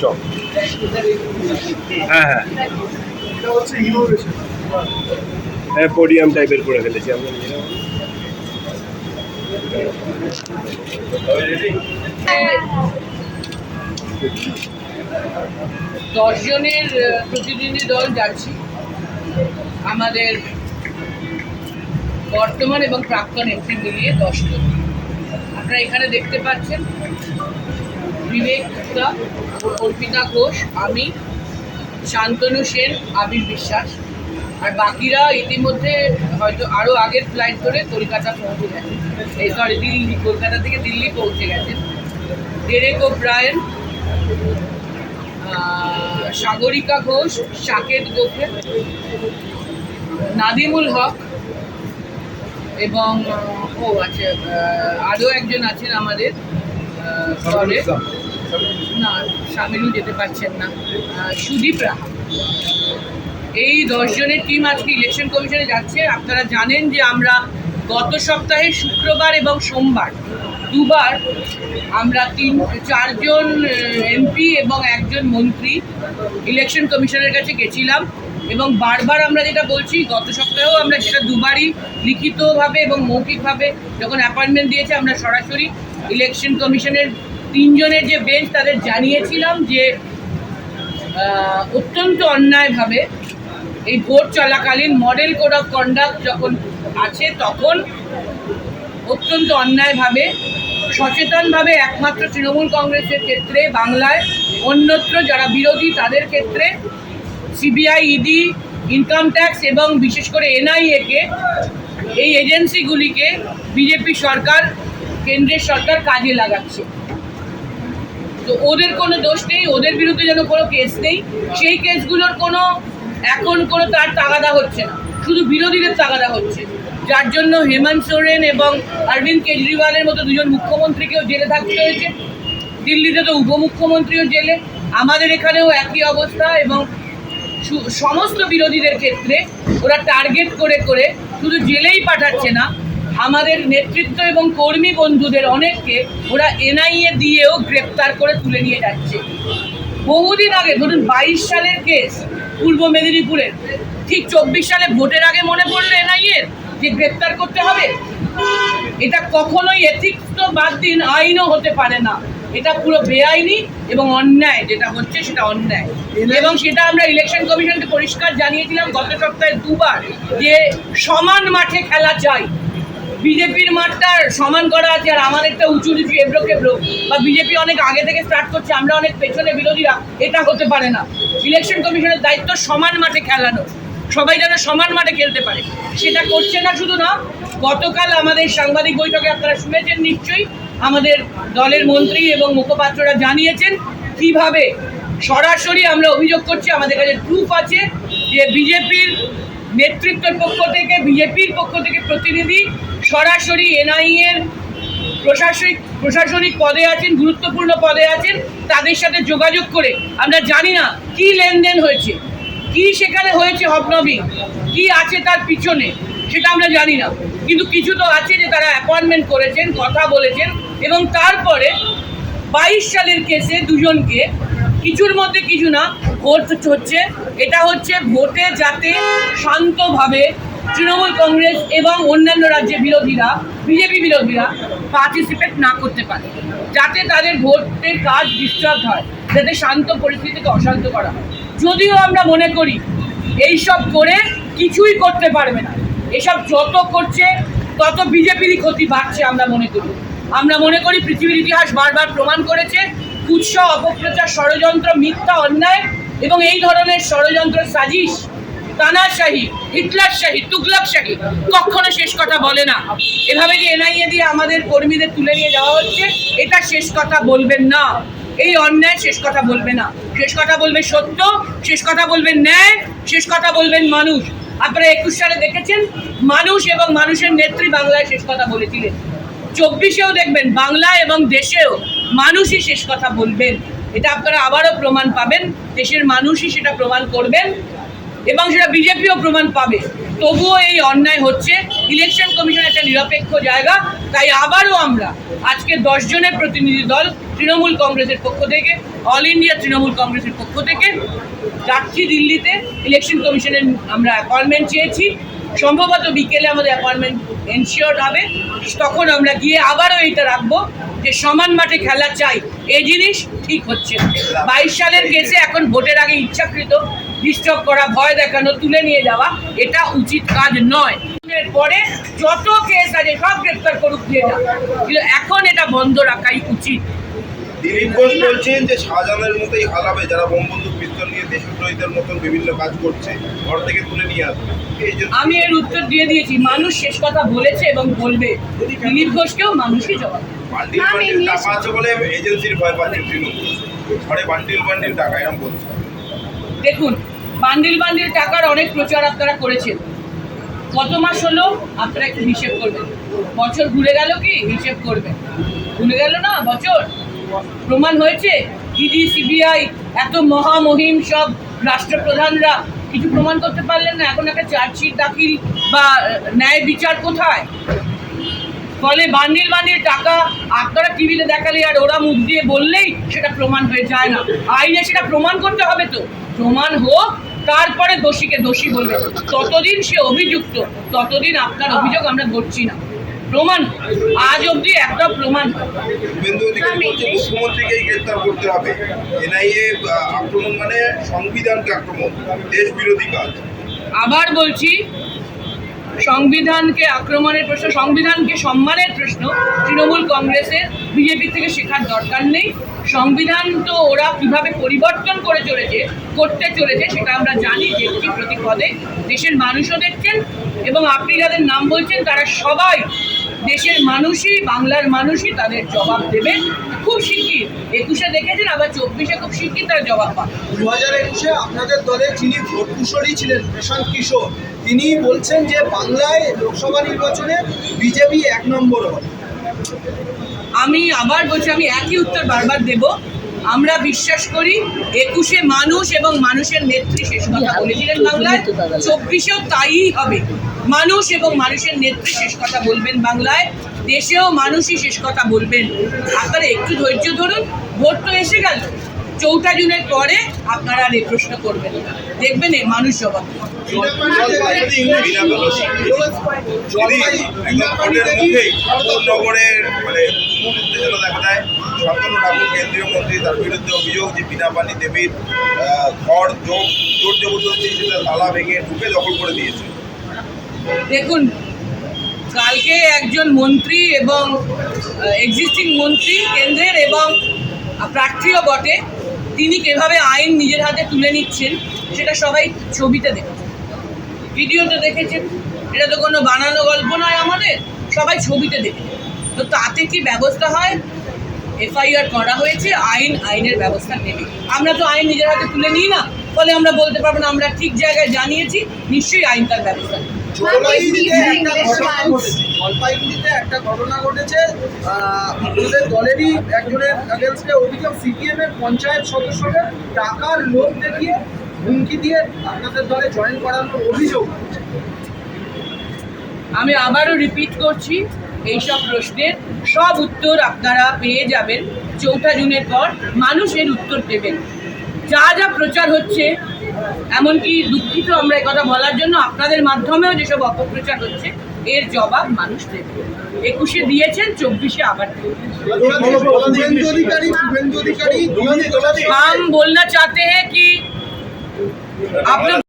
চল। হ্যাঁ হ্যাঁ। এটা হচ্ছে ইনোভেশন হ্যাঁ পোডিয়াম টাইপের করে ফেলেছি আমরা দশজনের প্রতিনিধি দল যাচ্ছি। আমাদের বর্তমান এবং প্রাক্তন এমপি মিলিয়ে দশজন আপনারা এখানে দেখতে পাচ্ছেন বিবেক গুপ্তা, অর্পিতা ঘোষ, আমি, শান্তনু সেন, আবির বিশ্বাস। আর বাকিরা ইতিমধ্যে হয়তো আরও আগের ফ্লাইট ধরে কলকাতা পৌঁছে গেছে। এই সরি দিল্লি, কলকাতা থেকে দিল্লি পৌঁছে গেছেন Derek O'Brien Sagarika Ghosh Saket Gokhale Nadimul Haque এবং ও আহ, আরও একজন আছেন আমাদের দলে না সামিলও যেতে পারছেন না। সুদীপ রাহা। এই দশজনের টিম আজকে ইলেকশন কমিশনে যাচ্ছে। আপনারা জানেন যে আমরা গত সপ্তাহে শুক্রবার এবং সোমবার দুবার আমরা তিন চারজন এমপি এবং একজন মন্ত্রী ইলেকশন কমিশনের কাছে গেছিলাম। এবং বারবার আমরা যেটা বলছি, গত সপ্তাহেও আমরা সেটা দুবারই লিখিতভাবে এবং মৌখিকভাবে যখন অ্যাপয়েন্টমেন্ট দিয়েছে, আমরা সরাসরি ইলেকশন কমিশনের তিনজনের যে বেঞ্চ তাদের জানিয়েছিলাম যে অত্যন্ত অন্যায়ভাবে এই ভোট চলাকালীন মডেল কোড অফ কন্ডাক্ট যখন আছে, তখন অত্যন্ত অন্যায়ভাবে, সচেতনভাবে একমাত্র তৃণমূল কংগ্রেসের ক্ষেত্রে, বাংলায় অন্যত্র যারা বিরোধী তাদের ক্ষেত্রে সিবিআই, ইডি ইনকাম ট্যাক্স এবং বিশেষ করে এনআইএকে এই এজেন্সিগুলিকে বিজেপি সরকার, কেন্দ্রের সরকার কাজে লাগাচ্ছে। তো ওদের কোনো দোষ নেই, ওদের বিরুদ্ধে যেন কোনো কেস নেই, সেই কেসগুলোর কোনো, এখন কোনো তার তাগাদা হচ্ছে না। শুধু বিরোধীদের তাগাদা হচ্ছে। যার জন্য হেমন্ত সোরেন এবং অরবিন্দ কেজরিওয়ালের মতো দুজন মুখ্যমন্ত্রীকেও জেলে থাকতে হয়েছে। দিল্লিতে তো উপমুখ্যমন্ত্রীও জেলে। আমাদের এখানেও একই অবস্থা এবং সমস্ত বিরোধীদের ক্ষেত্রে ওরা টার্গেট করে করে শুধু জেলেই পাঠাচ্ছে না, আমাদের নেতৃত্ব এবং কর্মী বন্ধুদের অনেককে ওরা এনআইএ দিয়েও গ্রেপ্তার করে তুলে নিয়ে যাচ্ছে। বহুদিন আগে, ধরুন বাইশ সালের কেস পূর্ব মেদিনীপুরের, ঠিক চব্বিশ সালে ভোটের আগে মনে পড়ল এনআইএ যে গ্রেপ্তার করতে হবে? এটা কখনোই এথিক্স তো বাদ দিন, আইনও হতে পারে না। এটা পুরো বেআইনি এবং অন্যায় যেটা হচ্ছে সেটা অন্যায়। এবং সেটা আমরা ইলেকশন কমিশনকে পরিষ্কার জানিয়েছিলাম গত সপ্তাহে দুবার যে সমান মাঠে খেলা চাই। বিজেপির মাঠটা সমান করা আছে আর আমাদেরটা উঁচু নিচু এবড়ো কেবড়ো বা বিজেপি অনেক আগে থেকে স্টার্ট করছে আমরা অনেক পেছনে বিরোধীরা এটা হতে পারে না। ইলেকশন কমিশনের দায়িত্ব সমান মাঠে খেলানো। সবাই যেন সমান মাঠে খেলতে পারে। সেটা করছে না শুধু না গতকাল আমাদের সাংবাদিক বৈঠকে আপনারা শুনেছেন নিশ্চয়ই আমাদের দলের মন্ত্রী এবং মুখপাত্ররা জানিয়েছেন কীভাবে সরাসরি আমরা অভিযোগ করছি, আমাদের কাছে প্রুফ আছে যে বিজেপির নেতৃত্বের পক্ষ থেকে, বিজেপির পক্ষ থেকে প্রতিনিধি সরাসরি এনআইএর প্রশাসনিক প্রশাসনিক পদে আছেন, গুরুত্বপূর্ণ পদে আছেন, তাদের সাথে যোগাযোগ করে আমরা জানি না কি লেনদেন হয়েছে, কি সেখানে হয়েছে হবনবি, কি আছে তার পিছনে সেটা আমরা জানি না। কিন্তু কিছু তো আছে যে তারা অ্যাপয়েন্টমেন্ট করেছেন, কথা বলেছেন, এবং তারপরে বাইশ সালের কেসে দুজনকে কিছুর মধ্যে কিছু না, ভোট হচ্ছে। এটা হচ্ছে ভোটে যাতে শান্তভাবে তৃণমূল কংগ্রেস এবং অন্যান্য রাজ্যের বিরোধীরা, বিজেপি বিরোধীরা পার্টিসিপেট না করতে পারে। যাতে তাদের ভোটের কাজ ডিস্টার্ব হয়, যাতে শান্ত পরিস্থিতিকে অশান্ত করা হয়। যদিও আমরা মনে করি, এইসব করে কিছুই করতে পারবে না। এসব যত করছে, তত বিজেপিরই ক্ষতি বাড়ছে আমরা মনে করি। আমরা মনে করি পৃথিবীর ইতিহাস বারবার প্রমাণ করেছে কুৎস অপপ্রচার ষড়যন্ত্র, মিথ্যা অন্যায় এবং এই ধরনের ষড়যন্ত্র সাজিশ তানাশাহী হিটলারশাহী তুগলকশাহী কখনো শেষ কথা বলে না। এভাবে যে এনআইএ দিয়ে আমাদের কর্মীদের তুলে নিয়ে যাওয়া হচ্ছে, এটা শেষ কথা বলবেন না। এই অন্যায় শেষ কথা বলবে না। শেষ কথা বলবে সত্য, শেষ কথা বলবেন ন্যায়, শেষ কথা বলবেন মানুষ। আপনারা একুশ সালে দেখেছেন, মানুষ এবং মানুষের নেত্রী বাংলায় শেষ কথা বলেছিলেন। চব্বিশেও দেখবেন, বাংলা এবং দেশেও মানুষই শেষ কথা বলবেন। এটা আপনারা আবারও প্রমাণ পাবেন, দেশের মানুষই সেটা প্রমাণ করবেন এবং সেটা বিজেপিও প্রমাণ পাবে। তবুও এই অন্যায় হচ্ছে, ইলেকশন কমিশন একটা নিরপেক্ষ জায়গা, তাই আবারও আমরা আজকে দশ জনের প্রতিনিধি দল তৃণমূল কংগ্রেসের পক্ষ থেকে অল ইন্ডিয়া তৃণমূল কংগ্রেসের পক্ষ থেকে যাচ্ছি দিল্লিতে ইলেকশন কমিশনের আমরা অ্যাপয়েন্টমেন্ট চেয়েছি। সম্ভবত বিকেলে আমাদের অ্যাপয়েন্টমেন্ট এনশিওর হবে। তখন আমরা গিয়ে আবারও এইটা রাখব যে সমান মাঠে খেলা চাই। এই জিনিস ঠিক হচ্ছে। বাইশ সালের কেসে এখন ভোটের আগে ইচ্ছাকৃত ডিস্টার্ব করা, ভয় দেখানো, তুলে নিয়ে যাওয়া, এটা উচিত কাজ নয়। এর পরে যত কেস আছে, সব গ্রেপ্তার করুক দিয়ে কিন্তু এখন এটা বন্ধ রাখাই উচিত। দিলীপ ঘোষ বলছেন যে শাহজাহানের মতোই হারাবে যারা বঙ্গবন্ধু পিস্তল নিয়ে দেশদ্রোহীদের মতন বিভিন্ন কাজ করছে ঘর থেকে তুলে নিয়ে আসবে। আমি এর উত্তর দিয়ে দিয়েছি মানুষ শেষ কথা বলেছে এবং বলবে। দিলীপ ঘোষকেও মানুষই জবাব। বান্ডিল বান্ডিল টাকা আছে বলে এজেন্সির ভয় পাচ্ছে তৃণমূল। ঘরে বান্ডিল বান্ডিল টাকা এরকম বলছে। দেখুন বান্ডিল বান্ডিল টাকার অনেক প্রচার আপনারা করেছেন। কত মাস হলো আপনারা একটু হিসেব করবেন। বছর ঘুরে গেল কি? হিসেব করবেন। ভুলে গেল না বছর? প্রমাণ হয়েছে ইডি সিবিআই, এত মহামহিম সব রাষ্ট্রপ্রধানরা কিছু প্রমাণ করতে পারলেন না, এখন একটা চার্জশিট দাখিল বা ন্যায় বিচার কোথায়? ফলে বান্ডিল বান্ডিল টাকা আপনারা টিভিতে দেখালে আর ওরা মুখ দিয়ে বললেই সেটা প্রমাণ হয়ে যায় না। আইনে সেটা প্রমাণ করতে হবে তো। প্রমাণ হোক, তারপরে দোষীকে দোষী বলবে। ততদিন সে অভিযুক্ত, ততদিন আপনার অভিযোগ আমরা ধরছি না। প্রমাণ। আজ অবধি একটা প্রমাণ। হোক। শুভেন্দু অধিকারী মুখ্যমন্ত্রীকেই গ্রেপ্তার করতে হবে। এনআইএ আক্রমণ মানে সংবিধানকে আক্রমণ দেশ বিরোধী কাজ। আবার বলছি সংবিধানকে আক্রমণের প্রশ্ন সংবিধানকে সম্মানের প্রশ্ন তৃণমূল কংগ্রেসের বিজেপি থেকে শেখার দরকার নেই। সংবিধান তো ওরা কীভাবে পরিবর্তন করে চলেছে, করতে চলেছে, সেটা আমরা জানি দেখছি প্রতি পদে দেশের মানুষও দেখছেন এবং আপনি যাদের নাম বলছেন, তারা সবাই দেশের মানুষই, বাংলার মানুষই তাদের জবাব দেবেন। খুব শিগগির একুশে দেখেছেন, আবার চব্বিশে খুব শিগগির তারা জবাব পাবে দু হাজার একুশে আপনাদের দলে যিনি ভোট কুশলী ছিলেন, প্রশান্ত কিশোর তিনি বলছেন যে বাংলায় লোকসভা নির্বাচনে বিজেপি এক নম্বর হবে। আমি আবার বলছি, আমি একই উত্তর বারবার দেব। আমরা বিশ্বাস করি, একুশে মানুষ এবং মানুষের নেত্রী শেষ কথা বলেছিলেন বাংলায়, চব্বিশেও তাই হবে। মানুষ এবং মানুষের নেত্রী শেষ কথা বলবেন বাংলায়, দেশেও মানুষই শেষ কথা বলবেন। আপনারা একটু ধৈর্য ধরুন, ভোট তো এসে গেল। চৌঠা জুনের পরে আপনারা আর এই প্রশ্ন করবেন না। দেখবেন এ মানুষ জবাব নগরের মানে কেন্দ্রীয় মন্ত্রী তার বিরুদ্ধে অভিযোগ যে দেবীর ঘর সেটা ভেঙে ঢুকে দখল করে দেখুন, কালকে একজন মন্ত্রী এবং এক্সিস্টিং মন্ত্রী কেন্দ্রের এবং প্রার্থীও বটে তিনি কীভাবে আইন নিজের হাতে তুলে নিচ্ছেন, সেটা সবাই ছবিতে দেখেছে। ভিডিওতে দেখেছেন, এটা তো কোনো বানানো গল্প নয় আমাদের, সবাই ছবিতে দেখেছে। তো তাতে কি ব্যবস্থা হয়? এফআইআর করা হয়েছে, আইন, আইনের ব্যবস্থা নেবে। আমরা তো আইন নিজের হাতে তুলে নিই না, ফলে আমরা বলতে পারব না, আমরা ঠিক জায়গায় জানিয়েছি, নিশ্চয়ই আইন তার ব্যবস্থা নেবে। জলপাইগুড়িতে একটা ঘটনা ঘটেছে। জলপাইগুড়িতে একটা ঘটনা ঘটেছে। আপনাদের দলেরই একজনের এগেনস্টে অভিযোগ সিপিএম এর পঞ্চায়েত সদস্যকে টাকার লোভ দেখিয়ে হুমকি দিয়ে আপনাদের দলে জয়েন করানোর অভিযোগ আমি আবারও রিপিট করছি এইসব প্রশ্নের সব উত্তর আপনারা পেয়ে যাবেন। চৌঠা জুনের পর মানুষের উত্তর দেবেন। যা যা প্রচার হচ্ছে এমনকি দুঃখিত আমরা কথা বলার জন্য আপনাদের মাধ্যমেও যেসব অপপ্রচার হচ্ছে এর জবাব মানুষ দেবে একুশে দিয়েছেন চব্বিশে আবার দেবেন। শুভেন্দু অধিকারী শুভেন্দু অধিকারী हम बोलना चाहते हैं कि आप लोग